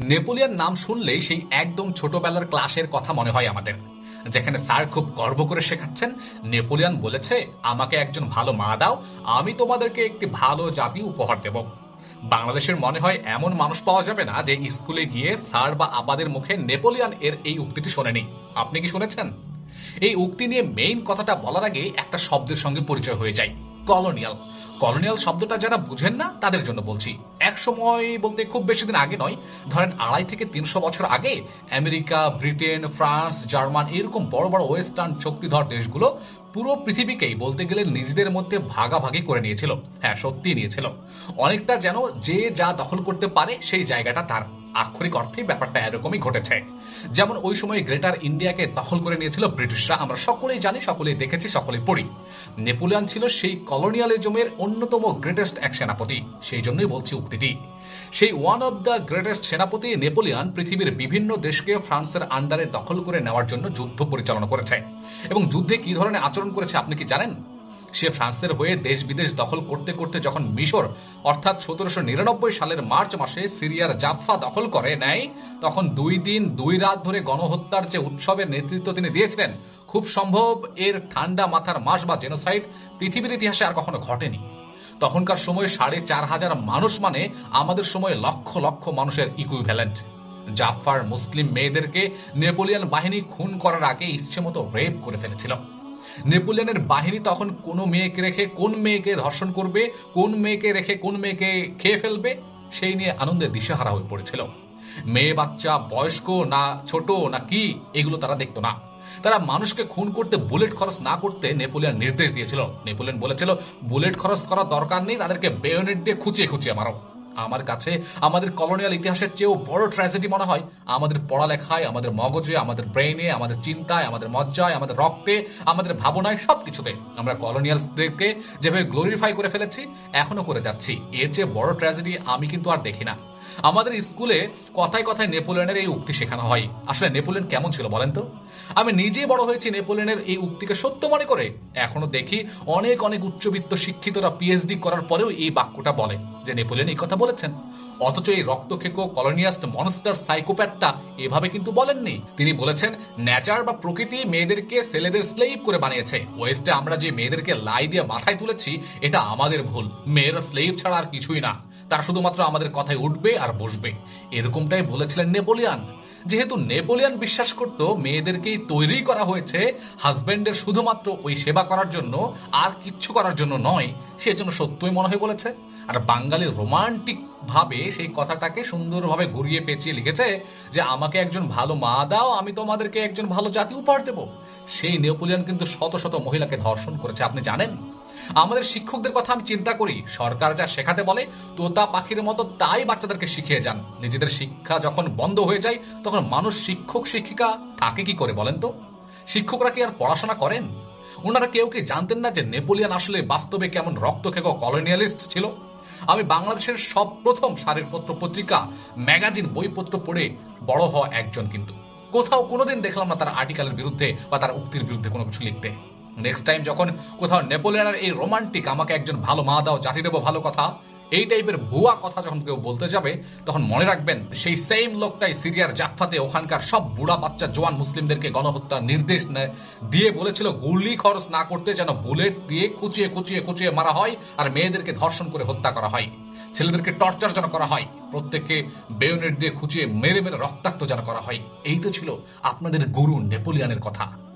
Napoleon নাম শুনলেই সেই একদম ছোটবেলার ক্লাসের কথা মনে হয় আমাদের, যেখানে স্যার খুব গর্ব করে শেখাচ্ছেন, নেপোলিয়ন বলেছে, আমাকে একজন ভালো মা দাও, আমি তোমাদেরকে একটি ভালো জাতি উপহার দেব। বাংলাদেশের মনে হয় এমন মানুষ পাওয়া যাবে না যে স্কুলে গিয়ে স্যার বা আবাদের মুখে নেপোলিয়ন এর এই উক্তিটি শোনেনি। আপনি কি শুনেছেন? এই উক্তি নিয়ে মেইন কথাটা বলার আগে একটা শব্দের সঙ্গে পরিচয় হয়ে যায়। কলোনিয়াল। কলোনিয়াল শব্দটা যারা বুঝেন না, তাদের জন্য বলছি। এক সময় বলতে খুব বেশি দিন আগে নয়, ধরেন আড়াই থেকে তিনশো বছর আগে আমেরিকা, ব্রিটেন, ফ্রান্স, জার্মান এরকম বড় বড় ওয়েস্টার্ন শক্তিধর দেশগুলো পুরো পৃথিবীকেই বলতে গেলে নিজেদের মধ্যে ভাগাভাগি করে নিয়েছিল। হ্যাঁ সত্যি নিয়েছিল। অনেকটা যেন যে যা দখল করতে পারে সেই জায়গাটা তার। আক্ষরিক অর্থেই ব্যাপারটা এরকমই ঘটেছে। যেমন ওই সময় গ্রেটার ইন্ডিয়াকে দখল করে নিয়েছিল ব্রিটিশরা। আমরা সকলেই জানি, সকলেই দেখেছি, সকলেই পড়ি। নেপোলিয়ান ছিল সেই কলোনিয়ালিজমের অন্যতম গ্রেটেস্ট এক সেনাপতি। সেই জন্যই বলছি উক্তিটি। সেই ওয়ান অব দ্য গ্রেটেস্ট সেনাপতি নেপোলিয়ান পৃথিবীর বিভিন্ন দেশকে ফ্রান্সের আন্ডারে দখল করে নেওয়ার জন্য যুদ্ধ পরিচালনা করেছে। এবং যুদ্ধে কি ধরনের আচরণ করেছে, আপনি কি জানেন? সে ফ্রান্সের হয়ে দেশ বিদেশ দখল করতে করতে যখন মিশর, অর্থাৎ সতেরোশো নিরানব্বই সালের মার্চ মাসে সিরিয়ার জাফা দখল করে নেয়, তখন দুই দিন, দুই রাত ধরে গণহত্যার যে উৎসবের নেতৃত্ব তিনি দিয়েছিলেন, খুব সম্ভব এর ঠান্ডা মাথার মাস বা জেনোসাইড পৃথিবীর ইতিহাসে আর কখনো ঘটেনি। তখনকার সময় সাড়ে চার হাজার মানুষ মানে আমাদের সময় লক্ষ লক্ষ মানুষের ইকুইভ্যালেন্ট জাফার মুসলিম মেয়েদেরকে নেপোলিয়ান বাহিনী খুন করার আগে ইচ্ছে মতো রেপ করে ফেলেছিল। নেপোলিয়নের বাহিনী তখন কোন মেয়েকে রেখে কোন মেয়েকে ধর্ষণ করবে, কোন মেয়েকে রেখে কোন মেয়েকে খেয়ে ফেলবে, সেই নিয়ে আনন্দে দিশেহারা হয়ে পড়েছিল। মেয়ে, বাচ্চা, বয়স্ক না ছোট না কি, এগুলো তারা দেখতো না। তারা মানুষকে খুন করতে বুলেট খরচ না করতে নেপোলিয়ান নির্দেশ দিয়েছিল। নেপোলিয়ান বলেছিল, বুলেট খরচ করার দরকার নেই, তাদেরকে বেয়নেট দিয়ে খুঁচিয়ে খুঁচিয়ে মারো। আমার কাছে, আমাদের কলোনিয়াল ইতিহাসের চেয়েও বড় ট্র্যাজেডি মনে হয়, আমাদের পড়ালেখায়, আমাদের মগজে, আমাদের ব্রেইনে আমাদের চিন্তায়, আমাদের মজ্জায়, আমাদের রক্তে, আমাদের ভাবনায় সব কিছুতে আমরা কলোনিয়ালসদেরকে যেভাবে গ্লোরিফাই করে ফেলেছি, এখনও করে যাচ্ছি। এর চেয়ে বড় ট্র্যাজেডি আমি কিন্তু আর দেখি না। আমাদের স্কুলে কথায় কথায় নেপোলিয়নের এই উক্তি শেখানো হয়। আসলে নেপোলিয়ন কেমন ছিল বলেন তো? আমি নিজেই বড় হয়েছি নেপোলিয়নের এই উক্তিকে সত্য মনে করে। এখনও দেখি অনেক অনেক উচ্চবিত্ত শিক্ষিতরা পিএইচডি করার পরেও এই বাক্যটা বলে যে নেপোলিয়ন এই কথা বলেছেন। অথচ এই রক্তক্ষেকো কলোনিয়াস্ট মনস্টার সাইকোপ্যাটটা এভাবে কিন্তু বলেননি। তিনি বলেছেন, ন্যাচার বা প্রকৃতি মেয়েদেরকে ছেলেদের স্লেভ করে বানিয়েছে। ওয়েস্টে আমরা যে মেয়েদেরকে লাই দিয়ে মাথায় তুলেছি, এটা আমাদের ভুল। মেয়েরা স্লেভ ছাড়া আর কিছুই না। তারা শুধুমাত্র আমাদের কথায় উঠবে আর বসবে। এরকমটাই বলেছিলেন নেপোলিয়ান। যেহেতু নেপোলিয়ান বিশ্বাস করত, মেয়েদেরকেই তৈরি করা হয়েছে হাজবেন্ডের শুধুমাত্র ওই সেবা করার জন্য, আর কিচ্ছু করার জন্য নয় সেজন্য সত্যই মনে হয় বলেছে। আর বাঙালি রোমান্টিক ভাবে সেই কথাটাকে সুন্দরভাবে ঘুরিয়ে পেঁচিয়ে লিখেছে যে, আমাকে একজন ভালো মা দাও, আমি তোমাদেরকে একজন ভালো জাতি উপহার দেব। সেই নেপোলিয়ন কিন্তু শত শত মহিলাকে ধর্ষণ করেছে, আপনি জানেন? আমাদের শিক্ষকদের কথা আমি চিন্তা করি, সরকার যা শেখাতে বলে, তোতা পাখির মতো তাই বাচ্চাদেরকে শিখিয়ে যান। নিজেদের শিক্ষা যখন বন্ধ হয়ে যায়, তখন মানুষ শিক্ষক, শিক্ষিকা থাকে কি করে বলেন তো? শিক্ষকরা কি আর পড়াশোনা করেন? ওনারা কেউ কি জানতেন না যে নেপোলিয়ান আসলে বাস্তবে কেমন রক্তখেক কলোনিয়ালিস্ট ছিল? আমি বাংলাদেশের সব প্রথম সারের পত্র পত্রিকা, ম্যাগাজিন, বইপত্র পড়ে বড় হওয়া একজন কিন্তু। কোথাও কোনোদিন দেখলাম না তার আর্টিকেলের বিরুদ্ধে বা তার উক্তির বিরুদ্ধে কোনো কিছু লিখতে। নেক্সট টাইম যখন কোথাও নেপোলিয়ানের এই রোমান্টিক, আমাকে একজন ভালো মা দাও, জাতি দেবো, ভালো কথা এই টাইপের ভুয়া কথা যখন কেউ বলতে যাবে, তখন মনে রাখবেন সেই সেম লোকটাই সিরিয়ার জাফাতে ওখানকার সব বুড়া বাচ্চা জোয়ান মুসলিমদেরকে গণহত্যার নির্দেশ নেয় দিয়ে বলেছিল গুলি খরচ না করতে যেন বুলেট দিয়ে কুচিয়ে কুচিয়ে কুচিয়ে মারা হয় আর মেয়েদেরকে ধর্ষণ করে হত্যা করা হয়। ছেলেদেরকে টর্চার যেন করা হয়, প্রত্যেককে বেয়নেট দিয়ে খুঁচিয়ে মেরে মেরে রক্তাক্ত যেন করা হয়। এই তো ছিল আপনাদের গুরু নেপোলিয়ানের কথা।